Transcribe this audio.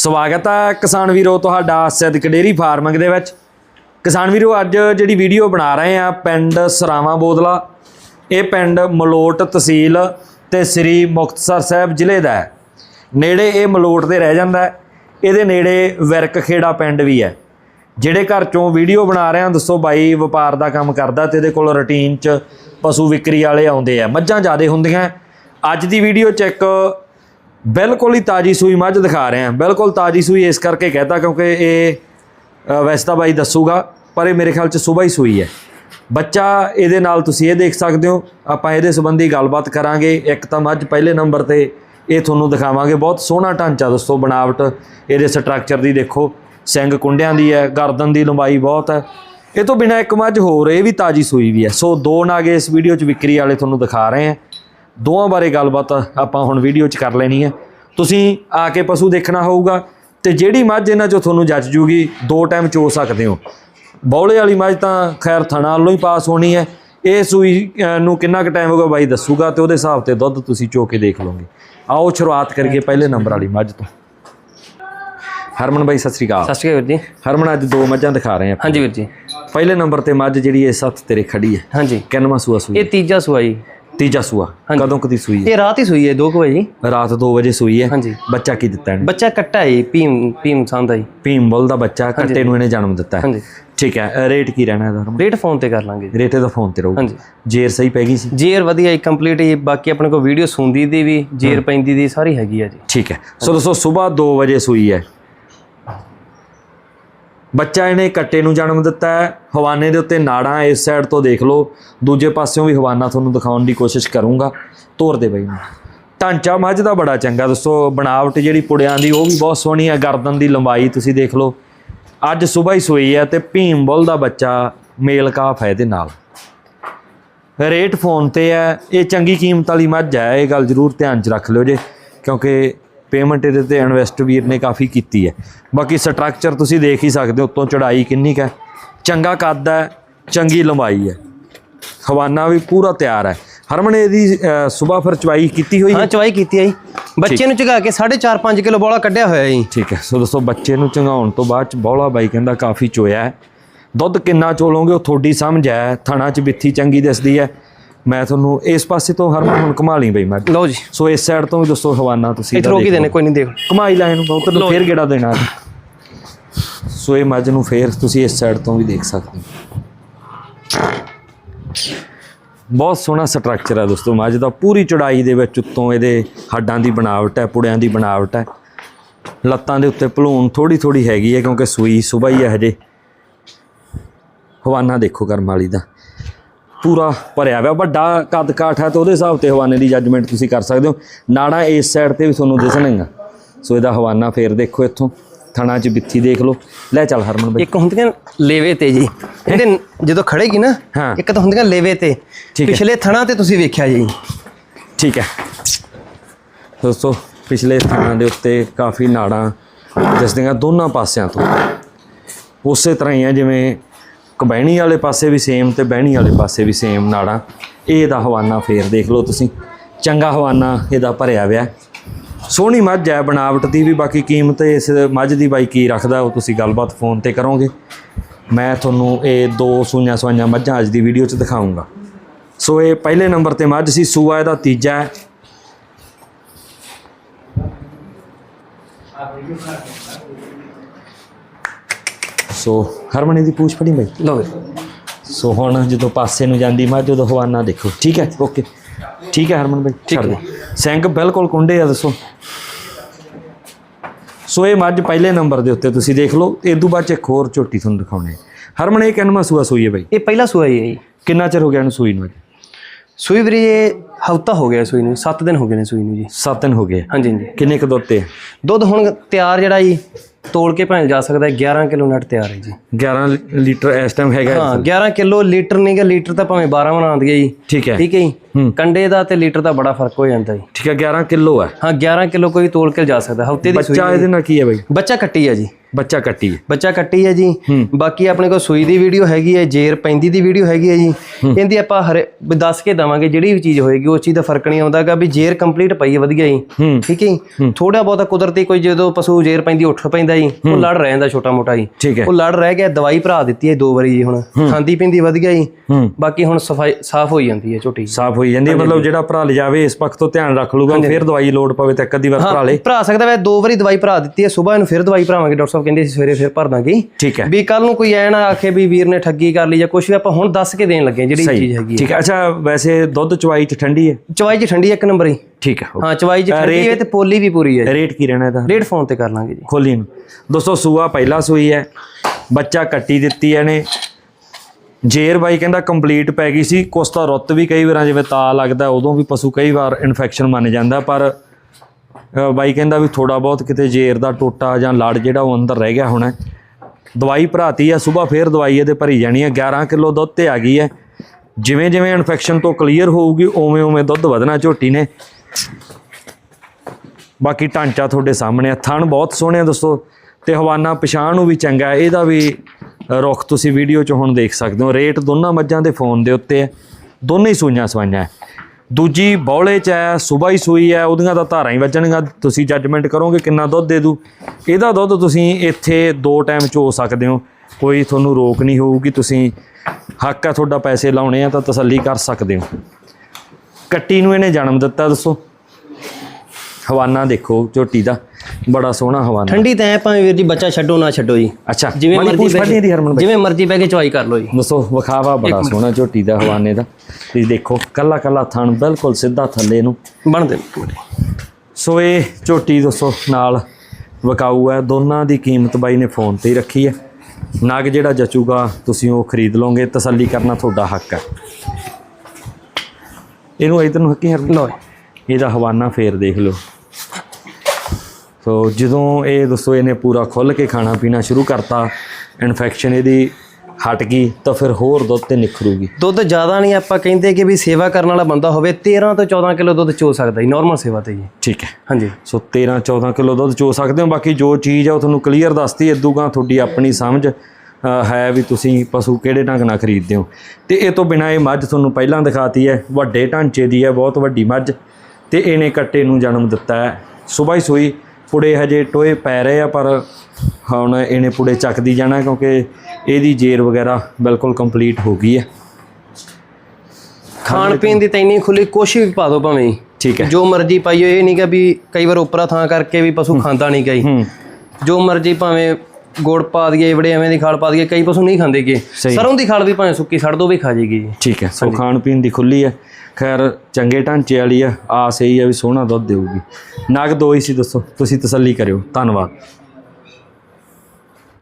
ਸਵਾਗਤ ਹੈ ਕਿਸਾਨ ਵੀਰੋ ਤੁਹਾਡਾ ਸਿੱਧਕ ਡੇਰੀ ਫਾਰਮਿੰਗ ਦੇ ਵਿੱਚ। ਕਿਸਾਨ ਵੀਰੋ, ਅੱਜ ਜਿਹੜੀ ਵੀਡੀਓ ਬਣਾ ਰਹੇ ਆ ਪਿੰਡ ਸਰਾਵਾਂ ਬੋਦਲਾ, ਇਹ ਪਿੰਡ ਮਲੋਟ ਤਹਿਸੀਲ ਤੇ ਸ੍ਰੀ ਮੁਕਤਸਰ ਸਾਹਿਬ ਜ਼ਿਲ੍ਹੇ ਦਾ ਹੈ। ਨੇੜੇ ਇਹ ਮਲੋਟ ਦੇ ਰਹਿ ਜਾਂਦਾ ਹੈ। ਇਹਦੇ ਨੇੜੇ ਵਿਰਕ ਖੇੜਾ ਪਿੰਡ ਵੀ ਹੈ। ਜਿਹੜੇ ਘਰ ਚੋਂ ਵੀਡੀਓ ਬਣਾ ਰਹੇ ਆ, ਦੱਸੋ ਬਾਈ ਵਪਾਰ ਦਾ ਕੰਮ ਕਰਦਾ ਤੇ ਇਹਦੇ ਕੋਲ ਰੁਟੀਨ 'ਚ ਪਸ਼ੂ ਵਿਕਰੀ ਵਾਲੇ ਆਉਂਦੇ ਆ। ਮੱਝਾਂ ਜ਼ਿਆਦੇ ਹੁੰਦੀਆਂ। ਅੱਜ ਦੀ ਵੀਡੀਓ 'ਚ ਇੱਕ ਬਿਲਕੁਲ ਹੀ ਤਾਜੀ ਸੂਈ ਮੱਝ ਦਿਖਾ ਰਹੇ ਹਾਂ ਬਿਲਕੁਲ ਤਾਜੀ ਸੂਈ ਇਸ ਕਰਕੇ ਕਹਤਾ ਕਿਉਂਕਿ ਇਹ ਅ, ਵੈਸੇ ਤਾਂ ਬਾਈ ਦੱਸੂਗਾ ਪਰ ਇਹ ਮੇਰੇ ਖਿਆਲ 'ਚ ਸਵੇਰ ਹੀ ਸੂਈ ਹੈ। ਬੱਚਾ ਇਹਦੇ ਨਾਲ ਤੁਸੀਂ ਇਹ ਦੇਖ ਸਕਦੇ ਹੋ ਆਪਾਂ ਇਹਦੇ ਸੰਬੰਧੀ ਗੱਲਬਾਤ ਕਰਾਂਗੇ। ਇੱਕ ਤਾਂ ਮੱਝ ਪਹਿਲੇ ਨੰਬਰ ਤੇ ਇਹ ਤੁਹਾਨੂੰ ਦਿਖਾਵਾਂਗੇ ਬਹੁਤ ਸੋਹਣਾ ਢਾਂਚਾ ਦੋਸਤੋ ਬਣਾਵਟ। ਇਹਦੇ ਸਟਰਕਚਰ ਦੀ ਦੇਖੋ ਸਿੰਘ ਕੁੰਡਿਆਂ ਦੀ ਹੈ ਗਰਦਨ ਦੀ ਲੰਬਾਈ ਬਹੁਤ ਹੈ। ਇਹ ਤੋਂ ਬਿਨਾ ਇੱਕ ਮੱਝ ਹੋਰ ਇਹ ਵੀ ਤਾਜੀ ਸੂਈ ਵੀ ਹੈ। ਸੋ ਦੋ ਨਾਗੇ ਇਸ ਵੀਡੀਓ 'ਚ ਵਿਕਰੀ ਵਾਲੇ ਤੁਹਾਨੂੰ ਦਿਖਾ ਰਹੇ ਹਾਂ। ਦੋਵਾਂ ਬਾਰੇ ਗੱਲਬਾਤ ਆਪਾਂ ਹੁਣ ਵੀਡੀਓ 'ਚ ਕਰ ਲੈਣੀ ਹੈ ਤੁਸੀਂ ਆ ਕੇ ਪਸ਼ੂ ਦੇਖਣਾ ਹੋਊਗਾ ਤੇ ਜਿਹੜੀ ਮੱਝ ਇਹਨਾਂ 'ਚੋਂ ਤੁਹਾਨੂੰ ਜੱਜ ਜੂਗੀ ਦੋ ਟਾਈਮ ਚੋ ਸਕਦੇ ਹੋ। ਬੌਲੇ ਵਾਲੀ ਮੱਝ ਤਾਂ ਖੈਰ ਥਣਾ ਵੱਲੋਂ ਹੀ ਪਾਸ ਹੋਣੀ ਹੈ। ਇਹ ਸੂਈ ਨੂੰ ਕਿੰਨਾ ਕੁ ਟਾਈਮ ਹੋਗਾ ਬਾਈ ਦੱਸੂਗਾ ਤੇ ਉਹਦੇ ਹਿਸਾਬ ਤੇ ਦੁੱਧ ਤੁਸੀਂ ਚੋ ਕੇ ਦੇਖ ਲਓਗੇ। ਆਓ ਸ਼ੁਰੂਆਤ ਕਰੀਏ ਪਹਿਲੇ ਨੰਬਰ ਵਾਲੀ ਮੱਝ ਤੋਂ। ਹਰਮਨ ਬਾਈ ਸਤਿ ਸ੍ਰੀ ਅਕਾਲ। ਸਤਿ ਸ਼੍ਰੀ ਅਕਾਲ ਵੀਰ ਜੀ। ਹਰਮਨ ਅੱਜ ਦੋ ਮੱਝਾਂ ਦਿਖਾ ਰਹੇ ਆਪਾਂ। ਹਾਂਜੀ ਵੀਰ ਜੀ। ਪਹਿਲੇ ਨੰਬਰ ਤੇ ਮੱਝ ਜਿਹੜੀ ਇਸ ਹੱਥ ਤੇਰੇ ਖੜੀ ਹੈ। ਹਾਂਜੀ। ਕਿੰਨਵਾਂ ਸੂਆ ਸੂਈ? ਇਹ ਤੀਜਾ ਸੂਆ ਜੀ। ਤੀਜਾ ਸੂਆ? ਕਦੋਂ ਕਦੀ ਸੂਈ ਹੈ? ਇਹ ਰਾਤ ਹੀ ਸੂਈ ਹੈ 2 ਵਜੇ ਜੀ। ਰਾਤ 2 ਵਜੇ ਸੂਈ ਹੈ? ਹਾਂਜੀ। ਬੱਚਾ ਕੀ ਦਿੱਤਾ ਇਹਨੇ? ਬੱਚਾ ਕੱਟਾ ਹੈ ਭੀਮ ਭੀਮ ਸੰਦਾ ਜੀ। ਭੀਮਬਲ ਦਾ ਬੱਚਾ ਕੱਟੇ ਨੂੰ ਇਹਨੇ ਜਨਮ ਦਿੱਤਾ ਹੈ। ਹਾਂਜੀ। ਠੀਕ ਹੈ ਰੇਟ ਕੀ ਰਹਿਣਾ ਇਹਦਾ? ਰੇਟ ਫੋਨ ਤੇ ਕਰ ਲਾਂਗੇ ਜੀ। ਰੇਟ ਇਹਦਾ ਫੋਨ ਤੇ ਰਹੂਗਾ। ਹਾਂਜੀ। ਜੇਰ ਸਹੀ ਪੈ ਗਈ ਸੀ? ਜੇਰ ਵਧੀਆ ਜੀ ਕੰਪਲੀਟ ਜੀ ਬਾਕੀ ਆਪਣੇ ਕੋਲ ਵੀਡੀਓ ਸੁਣਦੀ ਦੀ ਵੀ ਜੇਰ ਪੈਂਦੀ ਦੀ ਸਾਰੀ ਹੈਗੀ ਆ ਜੀ। ਠੀਕ ਹੈ। ਸੋ ਦੋਸਤੋ ਸਵੇਰ 2 ਵਜੇ ਸੂਈ ਹੈ। ਬੱਚਾ ਇਹਨੇ ਕੱਟੇ ਨੂੰ ਜਨਮ ਦਿੱਤਾ ਹੈ। ਹਵਾਨੇ ਦੇ ਉੱਤੇ ਨਾੜਾਂ ਇਸ ਸਾਈਡ ਤੋਂ ਦੇਖ ਲਓ। ਦੂਜੇ ਪਾਸਿਓਂ ਵੀ ਹਵਾਨਾ ਤੁਹਾਨੂੰ ਦਿਖਾਉਣ ਦੀ ਕੋਸ਼ਿਸ਼ ਕਰੂੰਗਾ। ਤੋਰ ਦੇ ਬਈ ਨੂੰ। ਢਾਂਚਾ ਮੱਝ ਦਾ ਬੜਾ ਚੰਗਾ। ਦੋਸਤੋ ਬਣਾਵਟ ਜਿਹੜੀ ਪੁੜਿਆਂ ਦੀ, ਉਹ ਵੀ ਬਹੁਤ ਸੋਹਣੀ ਹੈ। ਗਰਦਨ ਦੀ ਲੰਬਾਈ ਤੁਸੀਂ ਦੇਖ ਲਓ। ਅੱਜ ਸਵੇਰ ਹੀ ਸੋਈ ਹੈ ਤੇ ਭੀਮ ਬੁੱਲ ਦਾ ਬੱਚਾ ਮੇਲ ਕਾਫ ਹੈ ਇਹਦੇ ਨਾਲ। ਰੇਟ ਫੋਨ ਤੇ ਹੈ। ਇਹ ਚੰਗੀ ਕੀਮਤ ਵਾਲੀ ਮੱਝ ਹੈ। ਇਹ ਗੱਲ ਜ਼ਰੂਰ ਧਿਆਨ 'ਚ ਰੱਖ ਲਿਓ ਜੇ। ਕਿਉਂਕਿ ਪੇਮੈਂਟ ਇਹਦੇ ਤੇ ਇਨਵੈਸਟ ਵੀਰ ਨੇ ਕਾਫੀ ਕੀਤੀ ਹੈ। ਬਾਕੀ ਸਟਰਕਚਰ ਤੁਸੀਂ ਦੇਖ ਹੀ ਸਕਦੇ ਹੋ ਉੱਤੋਂ ਚੜਾਈ ਕਿੰਨੀ ਕੁ ਹੈ। ਚੰਗਾ ਕੱਦ ਹੈ ਚੰਗੀ ਲੰਬਾਈ ਹੈ। ਹਵਾਨਾ ਵੀ ਪੂਰਾ ਤਿਆਰ ਹੈ। ਹਰਮਨ ਇਹਦੀ ਸਵੇਰ ਫਿਰ ਚਵਾਈ ਕੀਤੀ ਹੋਈ ਹੈ? ਹਾਂ ਚਵਾਈ ਕੀਤੀ ਹੈ ਜੀ। ਬੱਚੇ ਨੂੰ ਚਗਾ ਕੇ 4.5 5 ਕਿਲੋ ਬੋਲਾ ਕੱਢਿਆ ਹੋਇਆ ਜੀ। ਠੀਕ ਹੈ। ਸੋ ਦੋਸਤੋ ਬੱਚੇ ਨੂੰ ਚੰਗਾਉਣ ਤੋਂ ਬਾਅਦ ਚ ਬੌਲਾ ਬਾਈ ਕਹਿੰਦਾ ਕਾਫੀ ਚੋਇਆ ਹੈ। ਦੁੱਧ ਕਿੰਨਾ ਚੋਲੋਗੇ ਉਹ ਤੁਹਾਡੀ ਸਮਝ ਹੈ ਥਣਾ ਚ ਬਿੱਥੀ ਚੰਗੀ ਦਿਸਦੀ ਹੈ। ਮੈਂ ਤੁਹਾਨੂੰ ਇਸ ਪਾਸੇ ਤੋਂ ਹਰਮਨ ਹੁਣ ਘੁਮਾ ਲਈ ਬਈ ਮੈਂ। ਲਓ ਜੀ। ਸੋ ਇਸ ਸਾਈਡ ਤੋਂ ਵੀ ਦੋਸਤੋ ਹਵਾਨਾ ਤੁਸੀਂ ਇੱਥੇ ਰੋਕੀ ਦੇਣੇ ਕੋਈ ਨਹੀਂ ਦੇਖ। ਘੁਮਾਈ ਲਾਏ ਨੂੰ ਬਹੁਤ ਨੂੰ ਫੇਰ ਗੇੜਾ ਦੇਣਾ। ਸੋ ਇਹ ਮੱਝ ਨੂੰ ਫੇਰ ਤੁਸੀਂ ਇਸ ਸਾਈਡ ਤੋਂ ਵੀ ਦੇਖ ਸਕਦੇ ਹੋ। ਬਹੁਤ ਸੋਹਣਾ ਸਟਰਕਚਰ ਹੈ ਦੋਸਤੋ ਮੱਝ ਦਾ। ਪੂਰੀ ਚੜਾਈ ਦੇ ਵਿੱਚ ਉੱਤੋਂ ਇਹਦੇ ਹੱਡਾਂ ਦੀ ਬਣਾਵਟ ਹੈ ਪੁੜਿਆਂ ਦੀ ਬਣਾਵਟ ਹੈ। ਲੱਤਾਂ ਦੇ ਉੱਤੇ ਭਲੂਣ ਥੋੜੀ ਥੋੜੀ ਹੈਗੀ ਹੈ ਕਿਉਂਕਿ ਸੂਈ ਸੁਬਾਹ ਹੀ ਹੈ ਹਜੇ। ਹਵਾਨਾ ਦੇਖੋ ਕਰਮ ਵਾਲੀ ਦਾ। ਪੂਰਾ ਭਰਿਆ ਹੋਇਆ ਵੱਡਾ ਕੱਦ ਕਾਠ ਹੈ ਤੇ ਉਹਦੇ ਹਿਸਾਬ ਤੇ ਹਵਾਨੇ ਦੀ ਜੱਜਮੈਂਟ ਤੁਸੀਂ ਕਰ ਸਕਦੇ ਹੋ। ਨਾੜਾ ਇਸ ਸਾਈਡ ਤੇ ਵੀ ਤੁਹਾਨੂੰ ਦਿਸਣਗਾ। ਸੋ ਇਹਦਾ ਹਵਾਨਾ ਫੇਰ ਦੇਖੋ ਇੱਥੋਂ ਥਣਾ ਚ ਬਿੱਥੀ ਦੇਖ ਲਓ। ਲੈ ਚੱਲ ਹਰਮਨ ਬਈ। ਇੱਕ ਹੁੰਦੀਆਂ ਲੇਵੇ ਤੇ ਜੀ। ਇਹਦੇ ਜਦੋਂ ਖੜੇਗੀ ਨਾ ਹਾਂ। ਇੱਕ ਤਾਂ ਹੁੰਦੀਆਂ ਲੇਵੇ ਤੇ। ਪਿਛਲੇ ਥਣਾ ਤੇ ਤੁਸੀਂ ਵੇਖਿਆ ਜੀ। ਠੀਕ ਹੈ। ਦੋਸਤੋ ਪਿਛਲੇ ਥਾਂ ਦੇ ਉੱਤੇ ਕਾਫੀ ਨਾੜਾਂ ਦਿਸਦੀਆਂ ਦੋਨਾਂ ਪਾਸਿਆਂ ਤੋਂ। ਉਸੇ ਤਰ੍ਹਾਂ ਹੀ ਹੈ ਜਿਵੇਂ ਕਬੈਣੀ ਵਾਲੇ ਪਾਸੇ ਵੀ ਸੇਮ ਤੇ ਬਹਿਣੀ ਵਾਲੇ ਪਾਸੇ ਵੀ ਸੇਮ ਨਾੜਾਂ। ਇਹ ਦਾ ਹਵਾਨਾ ਫੇਰ ਦੇਖ ਲਓ ਤੁਸੀਂ। ਚੰਗਾ ਹਵਾਨਾ ਇਹਦਾ ਭਰਿਆ ਹੋਇਆ ਸੋਹਣੀ ਮੱਝ ਹੈ, ਬਣਾਵਟ ਦੀ ਵੀ ਬਾਕੀ ਕੀਮਤ ਇਸ ਮੱਝ ਦੀ ਬਾਈ ਕੀ ਰੱਖਦਾ, ਉਹ ਤੁਸੀਂ ਗੱਲਬਾਤ ਫੋਨ ਤੇ ਕਰੋਗੇ। ਮੈਂ ਤੁਹਾਨੂੰ ਇਹ ਦੋ ਸੂਈਆਂ ਸਵਾਈਆਂ ਮੱਝਾਂ ਅੱਜ ਦੀ ਵੀਡੀਓ 'ਚ ਦਿਖਾਉਂਗਾ ਸੋ ਇਹ ਪਹਿਲੇ ਨੰਬਰ ਤੇ ਮੱਝ ਸੀ, ਸੂਆ ਇਹਦਾ ਤੀਜਾ ਹੈ। ਸੋ ਹਰਮਨੀ ਦੀ ਪੂਛ ਫੜੀ ਬਈ? ਲਓ ਸੋ ਹੁਣ ਜਦੋਂ ਪਾਸੇ ਨੂੰ ਜਾਂਦੀ ਮੱਝ ਉਦੋਂ ਹਵਾਨਾ ਦੇਖੋ। ਠੀਕ ਹੈ? ਓਕੇ। ਠੀਕ ਹੈ ਹਰਮਨ ਬਈ? ਛੱਡ ਦਿਓ ਸਿੰਘ ਬਿਲਕੁਲ ਕੁੰਡੇ ਆ ਦੱਸੋ। ਸੋ ਇਹ ਮੱਝ ਪਹਿਲੇ ਨੰਬਰ ਦੇ ਉੱਤੇ ਤੁਸੀਂ ਦੇਖ ਲਓ। ਇਹ ਤੋਂ ਬਾਅਦ ਚ ਇੱਕ ਹੋਰ ਝੋਟੀ ਤੁਹਾਨੂੰ ਦਿਖਾਉਣੇ ਹਰਮਨ ਇਹ ਕਿੰਨਵਾਂ ਸੂਆ ਸੂਈ ਹੈ ਬਈ? ਇਹ ਪਹਿਲਾ ਸੂਆ ਹੀ ਹੈ ਜੀ। ਕਿੰਨਾ ਚਿਰ ਹੋ ਗਿਆ ਇਹਨੂੰ ਸੂਈ ਨੂੰ ਅੱਜ? ਸੂਈ ਵੀਰੇ ਇਹ ਹਫਤਾ ਹੋ ਗਿਆ ਸੂਈ ਨੂੰ। 7 ਦਿਨ ਹੋ ਗਏ ਨੇ ਸੂਈ ਨੂੰ ਜੀ। 7 ਦਿਨ ਹੋ ਗਏ। ਹਾਂਜੀ ਹਾਂਜੀ। ਕਿੰਨੇ ਕੁ ਦੁੱਧ ਤੇ? ਹੈ? ਦੁੱਧ ਹੁਣ ਤਿਆਰ ਜਿਹੜਾ ਜੀ ਤੋਲ ਕੇ ਭਾਵੇਂ ਜਾ ਸਕਦਾ ਹੈ, 11 ਕਿਲੋ ਨਟ ਤਿਆਰ ਹੈ ਜੀ। 11 ਲੀਟਰ ਇਸ ਟਾਈਮ ਹੈਗਾ ਹਾਂ 11 ਕਿਲੋ ਲੀਟਰ ਨਹੀਂ ਗਾ ਲੀਟਰ ਤਾਂ ਭਾਵੇਂ 12 ਬਣਾ ਦਈਏ ਜੀ। ਠੀਕ ਹੈ। ਠੀਕ ਹੈ ਜੀ। ਹੂੰ। ਕੰਡੇ ਦਾ ਤੇ ਲੀਟਰ ਦਾ ਬੜਾ ਫ਼ਰਕ ਹੋ ਜਾਂਦਾ ਜੀ। ਠੀਕ ਹੈ 11 ਕਿਲੋ ਹੈ। ਹਾਂ 11 ਕਿਲੋ ਕੋਈ ਤੋਲ ਕੇ ਜਾ ਸਕਦਾ ਹਫ਼ਤੇ ਦੀ ਸੂਈ ਬੱਚਾ ਇਹਦੇ ਨਾਲ ਕੀ ਹੈ ਬਾਈ? ਬੱਚਾ ਕੱਟੀ ਹੈ ਜੀ। ਬੱਚਾ ਕੱਟੀ ਹੈ। ਬੱਚਾ ਕੱਟੀ ਹੈ ਜੀ। ਬਾਕੀ ਆਪਣੇ ਕੋਲ ਸੂਈ ਦੀ ਵੀਡੀਓ ਹੈਗੀ ਹੈ ਜੇਰ ਪੈਂਦੀ ਦੀ ਵੀਡੀਓ ਹੈਗੀ ਹੈ ਜੀ। ਇਹਦੀ ਆਪਾਂ ਹਰੇ ਦੱਸ ਕੇ ਦਵਾਂਗੇ ਜਿਹੜੀ ਵੀ ਚੀਜ਼ ਹੋਏਗੀ ਉਸ ਚੀਜ਼ ਦਾ ਫ਼ਰਕ ਨਹੀਂ ਆਉਂਦਾਗਾ ਵੀ ਜੇਰ ਕੰਪਲੀਟ ਪਈ ਹੈ ਵਧੀਆ ਜੀ। ਠੀਕ ਹੈ ਥੋੜਾ ਬਹੁਤਾ ਕੁਦਰਤੀ ਕੋਈ ਜਦੋਂ ਪਸ਼ੂ ਜੇਰ ਪੈਂਦੀ ਉੱਠ ਪੈਂਦਾ ਜੀ ਉਹ ਲੜ ਰਹਿ ਜਾਂਦਾ ਛੋਟਾ ਮੋਟਾ ਜੀ। ਉਹ ਲੜ ਰਹਿ ਗਿਆ ਦਵਾਈ ਭਰਾ ਦਿੱਤੀ ਹੈ ਦੋ ਵਾਰੀ ਜੀ ਹੁਣ। ਖਾਂਦੀ ਪਿੰਦੀ ਵਧੀਆ ਜੀ। ਬਾਕੀ ਹੁਣ ਸਫ਼ਾਈ ਸਾਫ਼ ਹੋਈ ਜਾਂਦੀ ਹੈ ਝੋਟੀ ਸਾਫ਼ ਹੋਈ ਜਾਂਦੀ ਹੈ। ਮਤਲਬ ਜਿਹੜਾ ਭਰਾ ਲਿਜਾਵੇ ਇਸ ਪੱਖ ਤੋਂ ਧਿਆਨ ਰੱਖ ਲੂਗਾ ਫਿਰ ਦਵਾਈ ਲੋੜ ਪਵੇ ਤਾਂ ਇੱਕ ਅੱਧੀ ਵਾਰ ਭਰਾ ਲੇ। ਭਰਾ ਸਕਦਾ ਵੈ ਦੋ ਵਾਰੀ ਦਵਾਈ ਭਰਾ ਦਿੱਤੀ ਹੈ ਸਵੇਰ ਇਹਨੂੰ ਫਿਰ ਦਵਾਈ ਭਰਾਵਾਂਗੇ ਡਾਕਟਰ ਸਾਹਿਬ ਕਹਿੰਦੇ ਸੀ ਸਵੇਰੇ ਫਿਰ ਭਰ ਦਾਂਗੇ। ਠੀਕ ਹੈ। ਵੀ ਕੱਲ ਨੂੰ ਕੋਈ ਐ ਨਾ ਆਖੇ ਵੀ ਵੀਰ ਨੇ ਠੱਗੀ ਕਰ ਲਈ ਜਾਂ ਕੁਝ ਵੀ ਆਪਾਂ ਹੁਣ ਦੱਸ ਕੇ ਦੇਣ ਲੱਗੇ ਜਿਹੜੀ ਚੀਜ਼ ਹੈਗੀ ਠੀਕ ਹੈ। ਅੱਛਾ ਵੈਸੇ ਦੁੱਧ ਚਵਾਈ ਚ ਠੰਡੀ ਹੈ? ਚਵਾਈ 'ਚ ਠੰਡੀ ਇੱਕ ਨੰਬਰ ਹੀ। ਠੀਕ ਹੈ ਹਾਂ ਚਵਾਈ 'ਚ ਠੰਡੀ ਹੈ ਤੇ ਪੋਲੀ ਵੀ ਪੂਰੀ ਹੈ ਰੇਟ ਕੀ ਰਹਿਣਾ ਇਹਦਾ? ਰੇਟ ਫੋਨ ਤੇ ਕਰ ਲਾਂਗੇ ਜੀ। ਖੋਲੀ ਨੂੰ ਦੋਸਤੋ ਸੂਆ ਪਹਿਲਾ ਸੂਈ ਹੈ ਬੱਚਾ ਕੱਟੀ ਦਿੱਤੀ ਇਹਨੇ। ਜੇਰ ਬਾਈ ਕਹਿੰਦਾ ਕੰਪਲੀਟ ਪੈ ਗਈ ਸੀ, ਕੁਛ ਤਾਂ ਰੁੱਤ ਵੀ ਕਈ ਵਾਰਾਂ ਜਿਵੇਂ ਤਾ ਲੱਗਦਾ, ਉਦੋਂ ਵੀ ਪਸ਼ੂ ਕਈ ਵਾਰ ਇਨਫੈਕਸ਼ਨ ਮੰਨ ਜਾਂਦਾ, ਪਰ ਬਾਈ ਕਹਿੰਦਾ ਵੀ ਥੋੜਾ ਬਹੁਤ ਕਿਤੇ ਜੇਰ ਦਾ ਟੋਟਾ ਜਾਂ ਲੜ ਜਿਹੜਾ ਉਹ ਅੰਦਰ ਰਹਿ ਗਿਆ ਹੋਣਾ ਦਵਾਈ ਭਰਾਤੀ ਆ, ਸਵੇਰ ਫੇਰ ਦਵਾਈ ਇਹਦੇ ਭਰੀ ਜਾਣੀ ਹੈ। 11 ਕਿਲੋ ਦੁੱਧ ਤੇ ਆ ਗਈ ਹੈ। ਜਿਵੇਂ ਜਿਵੇਂ ਇਨਫੈਕਸ਼ਨ ਤੋਂ ਕਲੀਅਰ ਹੋਊਗੀ ਉਵੇਂ ਉਵੇਂ ਦੁੱਧ ਵਧਣਾ ਝੋਟੀ ਨੇ। ਬਾਕੀ ਢਾਂਚਾ ਤੁਹਾਡੇ ਸਾਹਮਣੇ ਆ। ਥਣ ਬਹੁਤ ਸੋਹਣੇ ਆ ਦੋਸਤੋ, ਤੇ ਹਵਾਨਾ ਪਛਾਣ ਨੂੰ ਵੀ ਚੰਗਾ ਇਹਦਾ ਵੀ ਰੁੱਖ ਤੁਸੀਂ ਵੀਡੀਓ 'ਚ ਹੁਣ ਦੇਖ ਸਕਦੇ ਹੋ। ਰੇਟ ਦੋਨਾਂ ਮੱਝਾਂ ਦੇ ਫੋਨ ਦੇ ਉੱਤੇ ਹੈ ਦੋਨੇ ਹੀ ਸੂਈਆਂ ਸਵਾਈਆਂ। ਦੂਜੀ ਬੌਲੇ 'ਚ ਹੈ ਸਵੇਰ ਹੀ ਸੂਈ ਹੈ, ਉਹਦੀਆਂ ਤਾਂ ਧਾਰਾਂ ਹੀ ਵੱਜਣਗੀਆਂ। ਤੁਸੀਂ ਜੱਜਮੈਂਟ ਕਰੋਗੇ ਕਿੰਨਾ ਦੁੱਧ ਦੇ ਦੂ। ਇਹਦਾ ਦੁੱਧ ਤੁਸੀਂ ਇੱਥੇ ਦੋ ਟਾਈਮ ਚੋ ਸਕਦੇ ਹੋ। ਕੋਈ ਤੁਹਾਨੂੰ ਰੋਕ ਨਹੀਂ ਹੋਊਗੀ। ਤੁਸੀਂ ਹੱਕ ਹੈ ਤੁਹਾਡਾ ਪੈਸੇ ਲਾਉਣੇ ਆ ਤਾਂ ਤਸੱਲੀ ਕਰ ਸਕਦੇ ਹੋ। ਕੱਟੀ ਨੂੰ ਇਹਨੇ ਜਨਮ ਦਿੱਤਾ, ਦੱਸੋ। ਹਵਾਨਾ ਦੇਖੋ, ਝੋਟੀ ਦਾ। ਬੜਾ ਸੋਹਣਾ ਹਵਾਨਾ ਠੰਡੀ ਤਾਂ ਐ ਭਾਵੇਂ ਵੀਰ ਜੀ ਬੱਚਾ ਛੱਡੋ ਨਾ ਛੱਡੋ ਜੀ। ਅੱਛਾ ਜਿਵੇਂ ਮਰਜ਼ੀ ਬਹਿ ਦੀ ਹਰਮਨ ਬਾਈ ਜਿਵੇਂ ਮਰਜ਼ੀ ਬਹਿ ਕੇ ਚਵਾਈ ਕਰ ਲਓ ਜੀ। ਦੱਸੋ ਵਿਖਾਵਾ ਬੜਾ ਸੋਹਣਾ ਝੋਟੀ ਦਾ ਹਵਾਨੇ ਦਾ। ਤੁਸੀਂ ਦੇਖੋ ਕੱਲਾ ਕੱਲਾ ਥਣ ਬਿਲਕੁਲ ਸਿੱਧਾ ਥੱਲੇ ਨੂੰ। ਬਣਦੇ ਸੋ ਇਹ ਝੋਟੀ ਦੱਸੋ ਨਾਲ ਵਿਕਾਊ ਹੈ। ਦੋਨਾਂ ਦੀ ਕੀਮਤ ਬਾਈ ਨੇ ਫੋਨ ਤੇ ਹੀ ਰੱਖੀ ਹੈ। ਨਗ ਜਿਹੜਾ ਜਚੂਗਾ ਤੁਸੀਂ ਉਹ ਖਰੀਦ ਲਓਗੇ। ਤਸੱਲੀ ਕਰਨਾ ਤੁਹਾਡਾ ਹੱਕ ਹੈ। ਇਹਨੂੰ ਇਧਰ ਨੂੰ ਹੱਕੀ ਹਰਮਨ ਲਓ ਇਹਦਾ ਹਵਾਨਾ ਫੇਰ ਦੇਖ ਲਓ। ਸੋ ਜਦੋਂ ਇਹ ਦੱਸੋ ਇਹਨੇ ਪੂਰਾ ਖੁੱਲ ਕੇ ਖਾਣਾ ਪੀਣਾ ਸ਼ੁਰੂ ਕਰਤਾ ਇਨਫੈਕਸ਼ਨ ਇਹਦੀ ਹਟ ਗਈ ਤਾਂ ਫਿਰ ਹੋਰ ਦੁੱਧ ਤੇ ਨਿਖਰੂਗੀ। ਦੁੱਧ ਜ਼ਿਆਦਾ ਨਹੀਂ ਆਪਾਂ ਕਹਿੰਦੇ ਕਿ ਵੀ ਸੇਵਾ ਕਰਨ ਵਾਲਾ ਬੰਦਾ ਹੋਵੇ 13 ਤੋਂ 14 ਕਿਲੋ ਦੁੱਧ ਚੋ ਸਕਦਾ ਜੀ ਨਾਰਮਲ ਸੇਵਾ ਤੇ ਜੀ। ਠੀਕ ਹੈ। ਹਾਂਜੀ। ਸੋ 13 14 ਕਿਲੋ ਦੁੱਧ ਚੋ ਸਕਦੇ ਹੋ ਬਾਕੀ ਜੋ ਚੀਜ਼ ਆ ਉਹ ਤੁਹਾਨੂੰ ਕਲੀਅਰ ਦੱਸਤੀ ਇਦੂਗਾ ਤੁਹਾਡੀ ਆਪਣੀ ਸਮਝ ਹੈ ਵੀ ਤੁਸੀਂ ਪਸ਼ੂ ਕਿਹੜੇ ਢੰਗ ਨਾਲ ਖਰੀਦਦੇ ਹੋ। ਤੇ ਇਹ ਤੋਂ ਬਿਨਾ ਇਹ ਮੱਝ ਤੁਹਾਨੂੰ ਪਹਿਲਾਂ ਦਿਖਾਤੀ ਹੈ ਵੱਡੇ ਢਾਂਚੇ ਦੀ ਹੈ ਬਹੁਤ ਵੱਡੀ ਮੱਝ ਤੇ ਇਹਨੇ ਕੱਟੇ ਨੂੰ ਜਨਮ ਦਿੱਤਾ ਹੈ। ਸਵੇਰ ਹੀ ਸੂਈ ਪੁੜੇ ਹਜੇ ਟੋਏ ਪੈ ਰਹੇ ਆ ਪਰ ਹੁਣ ਇਹਨੇ ਪੁੜੇ ਚੱਕਦੀ ਜਾਣਾ ਕਿਉਂਕਿ ਇਹਦੀ ਜੇਰ ਵਗੈਰਾ ਬਿਲਕੁਲ ਕੰਪਲੀਟ ਹੋ ਗਈ ਹੈ। ਖਾਣ ਪੀਣ ਦੀ ਤਾਂ ਇੰਨੀ ਖੁੱਲੀ ਕੁਛ ਵੀ ਪਾ ਦਿਓ ਭਾਵੇਂ। ਠੀਕ ਹੈ। ਜੋ ਮਰਜ਼ੀ ਪਾਈਓ ਇਹ ਨਹੀਂ ਕਿ ਵੀ ਕਈ ਵਾਰ ਉਪਰਾ ਥਾਂ ਕਰਕੇ ਵੀ ਪਸ਼ੂ ਖਾਂਦਾ ਨਹੀਂ ਗਈ ਜੋ ਮਰਜ਼ੀ ਭਾਵੇਂ ਗੁੜ ਪਾ ਦਈਏ ਬੜੇ ਐਵੇਂ ਦੀ ਖਾਲ ਪਾ ਦਈਏ ਕਈ ਪਸ਼ੂ ਨਹੀਂ ਖਾਂਦੇਗੇ ਸਹੀ। ਸਰੋਂ ਦੀ ਖਾਲ ਵੀ ਭਾਵੇਂ ਸੁੱਕੀ ਛੱਡ ਦੋ ਵੀ ਖਾ ਜੇਗੀ ਜੀ। ਠੀਕ ਹੈ ਸੋ ਖਾਣ ਪੀਣ ਦੀ ਖੁੱਲੀ ਹੈ। ਖੈਰ ਚੰਗੇ ਢਾਂਚੇ ਵਾਲੀ ਆ ਆਸ ਇਹੀ ਆ ਵੀ ਸੋਹਣਾ ਦੁੱਧ ਦੇਊਗੀ। ਨਗ ਦੋ ਹੀ ਸੀ ਦੱਸੋ ਤੁਸੀਂ ਤਸੱਲੀ ਕਰਿਓ। ਧੰਨਵਾਦ।